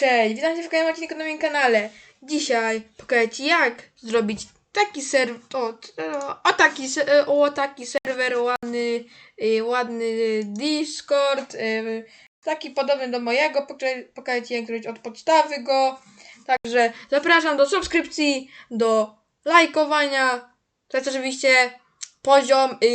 Cześć, witam cię w kolejnym odcinku na moim kanale. Dzisiaj pokażę ci jak zrobić taki serwer, o, o, taki, se- o taki serwer, ładny, y, ładny Discord, y, taki podobny do mojego, pokażę, ci jak zrobić od podstawy go. Także zapraszam do subskrypcji, do lajkowania. To jest oczywiście poziom y,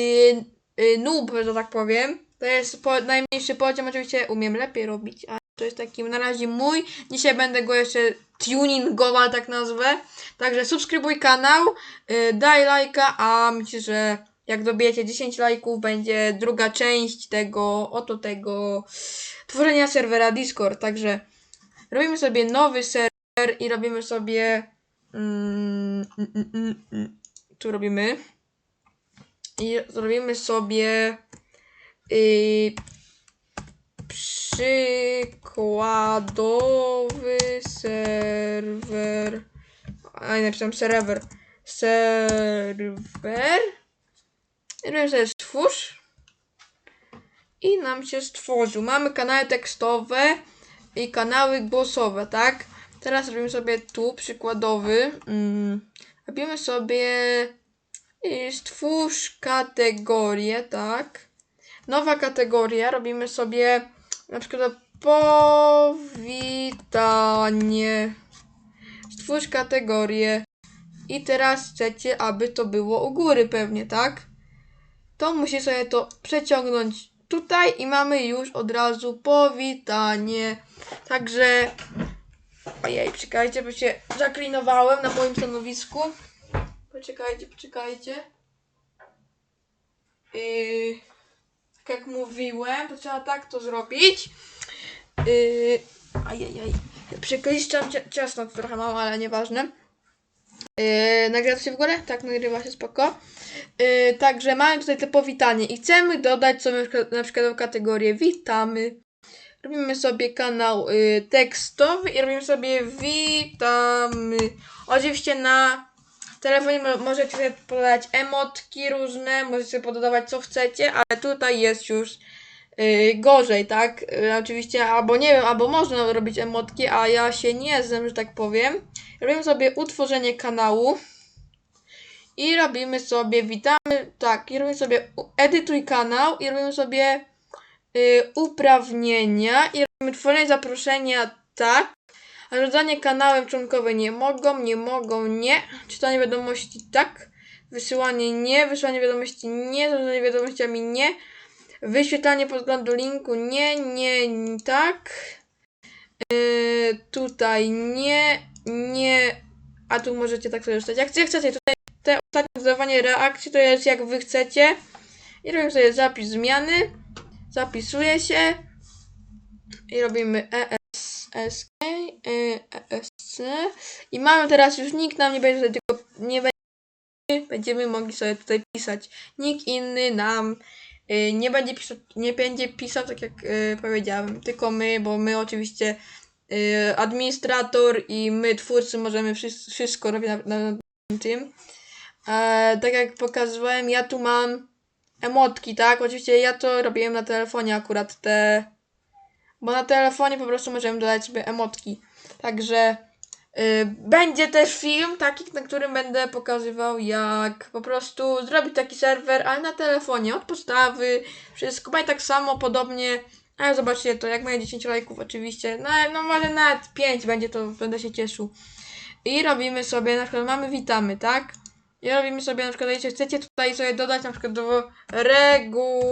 y, noob, że tak powiem. To jest po, najmniejszy poziom, oczywiście umiem lepiej robić, to jest taki na razie mój. Dzisiaj będę go jeszcze tuningował, tak nazwę. Także subskrybuj kanał, y, daj lajka, a myślę, że jak dobijecie 10 lajków, będzie druga część tego, oto tego tworzenia serwera Discord. Także robimy sobie nowy serwer i robimy sobie. Mm, mm, mm, mm, mm, tu robimy. I zrobimy sobie. Yy, przykładowy serwer. A nie napisałem serwer. Serwer. I robimy sobie stwórz. I nam się stworzył. Mamy kanały tekstowe i kanały głosowe, tak? Teraz robimy sobie tu przykładowy. Mm, robimy sobie y, stwórz kategorię, tak? Nowa kategoria. Robimy sobie na przykład powitanie. Stwórz kategorię. I teraz chcecie, aby to było u góry pewnie, tak? To musi sobie to przeciągnąć tutaj i mamy już od razu powitanie. Także ojej, czekajcie, bo się zaklinowałem na moim stanowisku. Poczekajcie, poczekajcie. Yy, jak mówiłem, to trzeba tak to zrobić. Yy, ajajaj. Przekliszczam cia- ciasno, to trochę mało, ale nieważne. Yy, nagrywa to się w górę? Tak, nagrywa się spoko. Yy, także mamy tutaj te powitanie i chcemy dodać sobie na przykład, przykład kategorię witamy. Robimy sobie kanał y, tekstowy i robimy sobie witamy. Oczywiście na telefonie mo- możecie sobie podać emotki różne, możecie sobie pododawać co chcecie, ale tutaj jest już y, gorzej, tak? Y, oczywiście, albo nie wiem, albo można robić emotki, a ja się nie znam, że tak powiem. Robimy sobie utworzenie kanału i robimy sobie witamy, tak, i robimy sobie edytuj kanał i robimy sobie y, uprawnienia i robimy tworzenie zaproszenia tak, a rozdanie kanałem członkowie nie mogą, nie mogą, nie, czytanie wiadomości? Tak, wysyłanie nie, wysyłanie wiadomości nie, zarządzanie wiadomościami nie, wyświetlanie podglądu linku nie, nie, n- tak, yy, tutaj nie, nie, a tu możecie tak sobie rzucać, jak gdzie chcecie, tutaj te ostatnie dodawanie reakcji to jest jak wy chcecie. I robimy sobie zapis zmiany, zapisuje się. I robimy ESSK, ESC i mamy teraz już nikt nam nie będzie tylko nie będzie, będziemy mogli sobie tutaj pisać. Nikt inny nam y, nie będzie pisał, nie będzie pisał tak jak powiedziałem, tylko my, bo my oczywiście administrator i my twórcy możemy wszystko robić na, na, na tym. E, tak jak pokazywałem, ja tu mam emotki, tak? Oczywiście ja to robiłem na telefonie akurat te. Bo na telefonie po prostu możemy dodać sobie emotki. Także y, będzie też film taki, na którym będę pokazywał jak po prostu zrobić taki serwer, ale na telefonie, od podstawy, wszystko. Będzie tak samo, podobnie. Ale zobaczcie to, jak mają 10 lajków oczywiście. No, no może nawet 5 będzie, to będę się cieszył. I robimy sobie, na przykład mamy witamy, tak? I robimy sobie na przykład, jeśli chcecie tutaj sobie dodać na przykład do regulamin,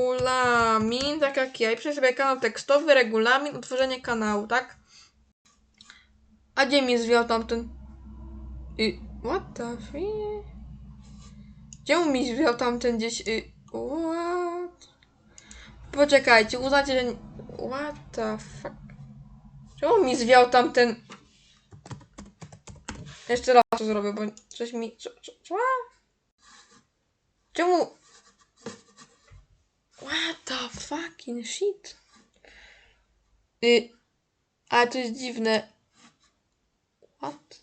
tak jak ja, i piszę sobie kanał tekstowy, regulamin, utworzenie kanału, tak? A gdzie mi zwiał tamten? I, what the fuck? Gdzie mi zwiał tamten gdzieś? Y, what? Poczekajcie, uznacie, że... What the fuck? Czemu mi zwiał tamten... Jeszcze raz to zrobię, bo coś mi... Co? co, co? Czemu... What the fucking shit? Y... Ale to jest dziwne. What?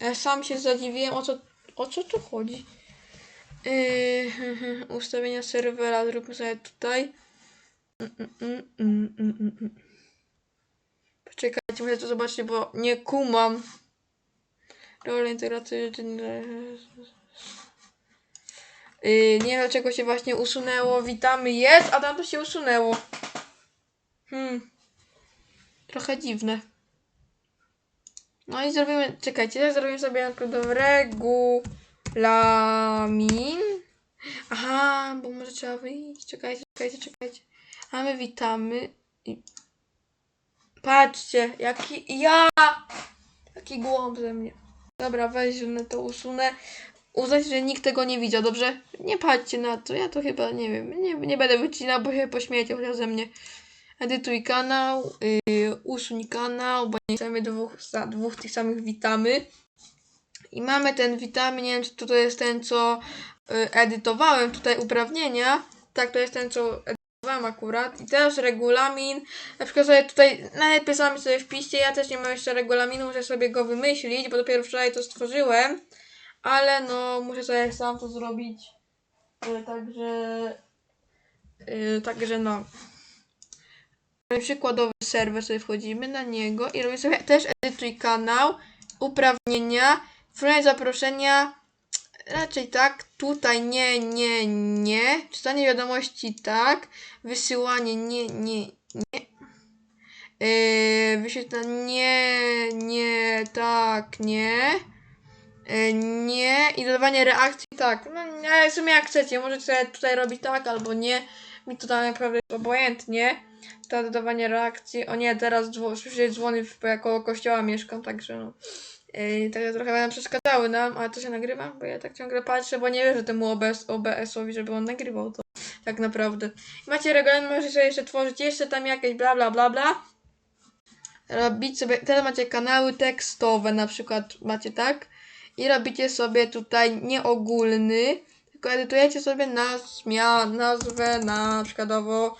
Ja sam się zadziwiłem, o co, o co tu chodzi. Yy, ustawienia serwera zróbmy sobie tutaj. Mm, mm, mm, mm, mm, mm. Poczekaj. Czekajcie, muszę to zobaczyć, bo nie kumam. Role integracyjne. Yy, nie wiem dlaczego się właśnie usunęło. Witamy jest, a tam to się usunęło. Hmm. Trochę dziwne. No i zrobimy. Czekajcie, zrobimy sobie regulamin. Aha, bo może trzeba wyjść. Czekajcie, czekajcie, czekajcie. A my witamy. I... Patrzcie, jaki ja! Jaki głąb ze mnie. Dobra, weźmy to usunę. Uznać, że nikt tego nie widział, dobrze? Nie patrzcie na to, ja to chyba nie wiem. Nie, nie będę wycinał, bo się pośmiejecie chociaż ze mnie. Edytuj kanał, yy, usuń kanał, bo nie chcemy dwóch, dwóch tych samych witamy. I mamy ten witamy, nie wiem czy to jest ten, co y, edytowałem, tutaj uprawnienia. Tak, to jest ten, co edytowałem akurat. I teraz regulamin. Na przykład sobie tutaj, najlepiej sami sobie wpiszcie, ja też nie mam jeszcze regulaminu, muszę sobie go wymyślić, bo dopiero wczoraj to stworzyłem. Ale no, muszę sobie sam to zrobić. Y, Także, y, także no. Przykładowy serwer sobie wchodzimy na niego i robimy sobie też edytuj kanał, uprawnienia, wprowadzenie zaproszenia, raczej tak, tutaj nie, nie, nie, czytanie wiadomości tak, wysyłanie nie, nie, nie, yy, wyświetlanie nie, tak, nie, nie i dodawanie reakcji tak, no ale w sumie jak chcecie, możecie tutaj robić tak albo nie, mi to tak naprawdę obojętnie to dodawanie reakcji. O nie, teraz słyszę dzwony, bo ja koło kościoła mieszkam, także no. Yy, także trochę nam przeszkadzały nam, ale to się nagrywa, bo ja tak ciągle patrzę, bo nie wierzę temu OBS, OBS-owi, żeby on nagrywał to. Tak naprawdę. Macie regulamin, możecie jeszcze tworzyć jeszcze tam jakieś bla bla bla bla. Robić sobie, teraz macie kanały tekstowe na przykład, macie tak? I robicie sobie tutaj nieogólny, tylko edytujecie sobie naz, mia, nazwę na przykładowo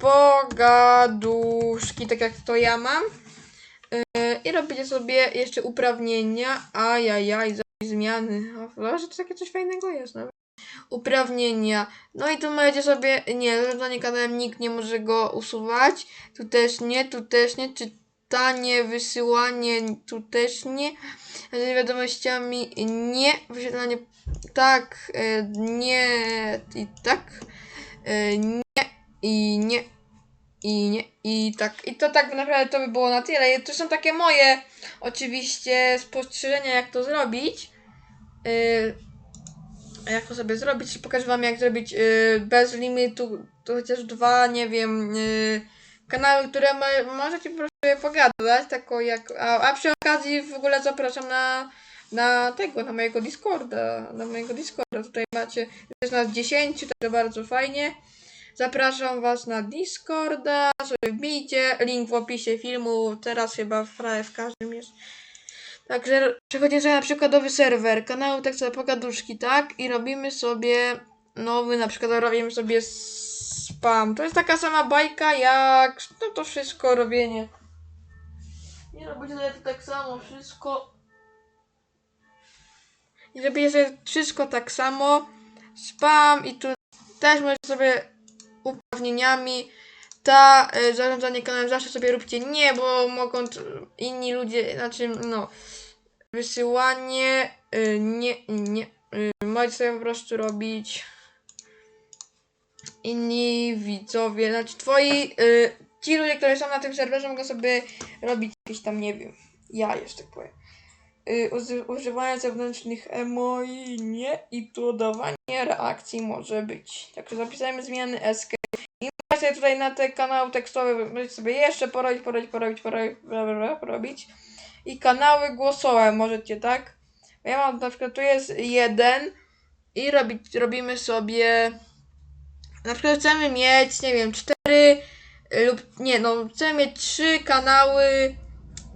pogaduszki, tak jak to ja mam. Yy, I robicie sobie jeszcze uprawnienia. Ajajaj, zmiany. O, że to takie coś fajnego jest nawet. Uprawnienia. No i tu macie sobie, nie, zarządzanie kanałem nikt nie może go usuwać. Tu też nie, tu też nie. Czytanie, wysyłanie, tu też nie. Z wiadomościami nie. Wyświetlanie tak, yy, nie i tak. Yy, nie i nie, i nie, i tak. I to tak naprawdę to by było na tyle. To są takie moje, oczywiście, spostrzeżenia, jak to zrobić. A jak to sobie zrobić? Pokażę wam, jak zrobić bez limitu, to chociaż dwa, nie wiem, kanały, które mo- możecie po prostu pogadać, tako jak, a, a przy okazji w ogóle zapraszam na, na tego, na mojego Discorda, na mojego Discorda, tutaj macie, jest nas 10, to jest bardzo fajnie. Zapraszam Was na Discorda, sobie wbijcie, link w opisie filmu, teraz chyba prawie w każdym jest. Także przechodzimy sobie na przykładowy serwer, kanału tak sobie pogaduszki, tak? I robimy sobie nowy, na przykład robimy sobie spam. To jest taka sama bajka jak no to wszystko robienie. Nie robicie sobie to tak samo, wszystko. I robicie sobie wszystko tak samo. Spam i tu też możecie sobie uprawnieniami. Ta y, zarządzanie kanałem zawsze sobie róbcie nie, bo mogą inni ludzie, znaczy no wysyłanie y, nie, nie. Y, możecie sobie po prostu robić inni widzowie, znaczy twoi y, ci ludzie, którzy są na tym serwerze mogą sobie robić jakieś tam, nie wiem, ja jeszcze tak powiem. Y, używanie zewnętrznych emoi nie i dodawanie reakcji może być. Także zapisajmy zmiany SK. I możecie tutaj na te kanały tekstowe możecie sobie jeszcze porobić, porobić, porobić, porobić, porobić. I kanały głosowe możecie, tak? Ja mam na przykład tu jest jeden i robimy sobie na przykład chcemy mieć, nie wiem, cztery y, lub nie, no chcemy mieć trzy kanały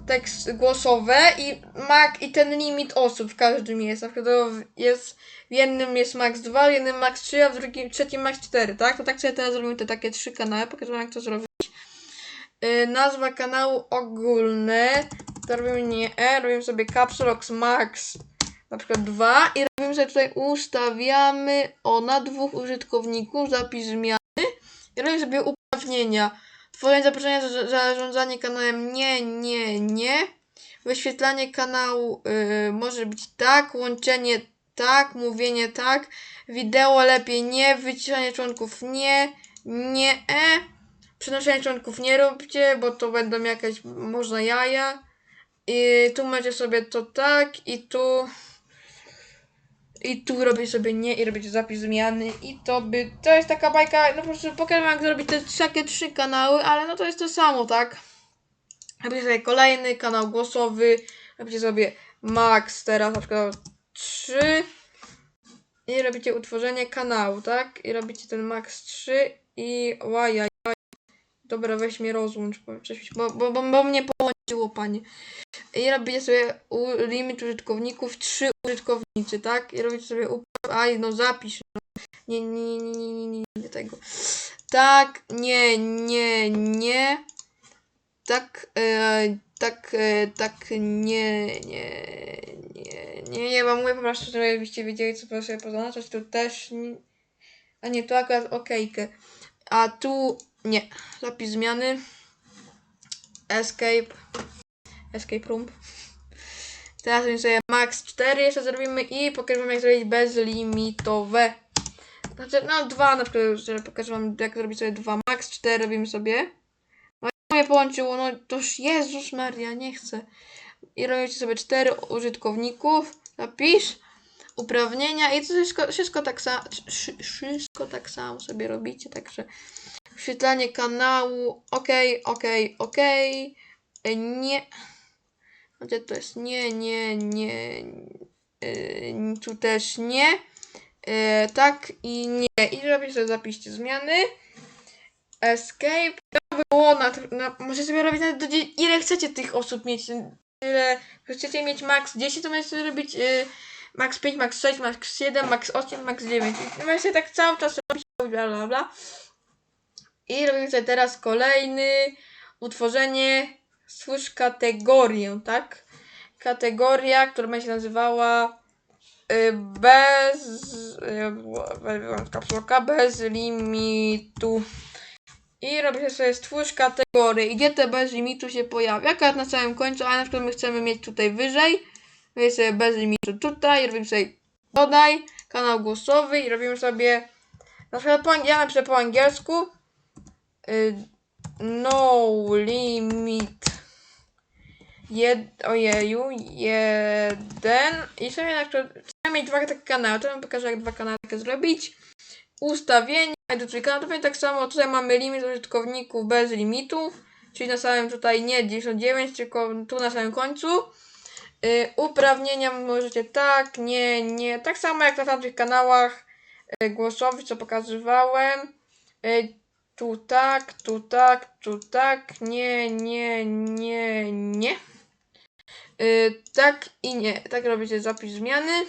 tekst głosowe i mak i ten limit osób w każdym jest. Na przykład jest w jednym jest max 2, w jednym max 3, a w drugim, trzecim max 4, tak? To tak sobie teraz zrobimy te takie trzy kanały, pokażę jak to zrobić. Yy, nazwa kanału ogólne, to robimy nie E, robimy sobie Caps Lock Max na przykład 2 i robimy sobie tutaj ustawiamy o na dwóch użytkowników zapis zmiany i robimy sobie uprawnienia. Tworzenie zaproszenia, za- zarządzanie kanałem nie, nie, nie. Wyświetlanie kanału y, może być tak, łączenie tak, mówienie tak, wideo lepiej nie, wyciszanie członków nie, nie, e. Przenoszenie członków nie róbcie, bo to będą jakieś można jaja. I tu macie sobie to tak i tu i tu robię sobie nie i robicie zapis zmiany i to by, to jest taka bajka, no po prostu wam jak zrobić te takie trzy kanały, ale no to jest to samo, tak? Robicie sobie kolejny kanał głosowy, robicie sobie max teraz na przykład 3 i robicie utworzenie kanału, tak? I robicie ten max 3 i łajaj. Dobra, weź mnie rozłącz, bo, bo, bo, bo mnie połączyło, panie. I robicie sobie u, limit użytkowników, trzy użytkownicy, tak? I robicie sobie upraw... Aj, no zapisz. No. Nie, nie, nie, nie, nie, nie, tego. Tak, nie, nie, nie. Tak, e, tak, e, tak, nie, nie, nie, nie, nie, bo mówię po prostu, żebyście wiedzieli, co proszę sobie pozaznaczać. Tu też nie, a nie, tu akurat okejkę. A tu nie. Zapis zmiany. Escape. Escape room. Teraz robimy sobie max 4 jeszcze zrobimy i pokażę wam jak zrobić bezlimitowe. Znaczy, no dwa na przykład, że pokażę wam jak zrobić sobie dwa max 4 robimy sobie. No i mnie połączyło, no toż Jezus Maria, nie chcę. I robicie sobie 4 użytkowników. Zapisz. Uprawnienia i to wszystko, wszystko tak samo, wszystko tak samo sobie robicie, także wyświetlanie kanału, ok, ok, ok, E, nie, gdzie to jest nie, nie, nie, yy, tu też nie, yy, tak i nie. I robię sobie zapiszcie zmiany. Escape. To było na, na możecie sobie robić nawet do, ile chcecie tych osób mieć. Ile chcecie mieć max 10, to możecie robić yy, max 5, max 6, max 7, max 8, max 9. I możecie tak cały czas robić, bla bla bla. I robimy sobie teraz kolejny utworzenie, stwórz kategorię, tak? Kategoria, która będzie się nazywała y, bez y, bez limitu. I robicie sobie stwórz kategorię. I gdzie te bez limitu się pojawia? Akurat na samym końcu, ale na przykład my chcemy mieć tutaj wyżej. Robimy sobie bez limitu tutaj, robimy sobie dodaj, kanał głosowy i robimy sobie na przykład po, ja napiszę po angielsku y, no limit jed, ojeju, jeden i sobie na przykład mieć dwa takie kanały, to wam pokażę jak dwa kanały zrobić. Ustawienia, edytuj kanał, to tak samo, tutaj mamy limit użytkowników bez limitu, czyli na samym tutaj nie 99, tylko tu na samym końcu. Y, uprawnienia możecie tak, nie, nie, tak samo jak na tamtych kanałach y, głosowych, co pokazywałem. Y, tu tak, tu tak, tu tak, nie, nie, nie, nie. Y, tak i nie. Tak robicie zapis zmiany.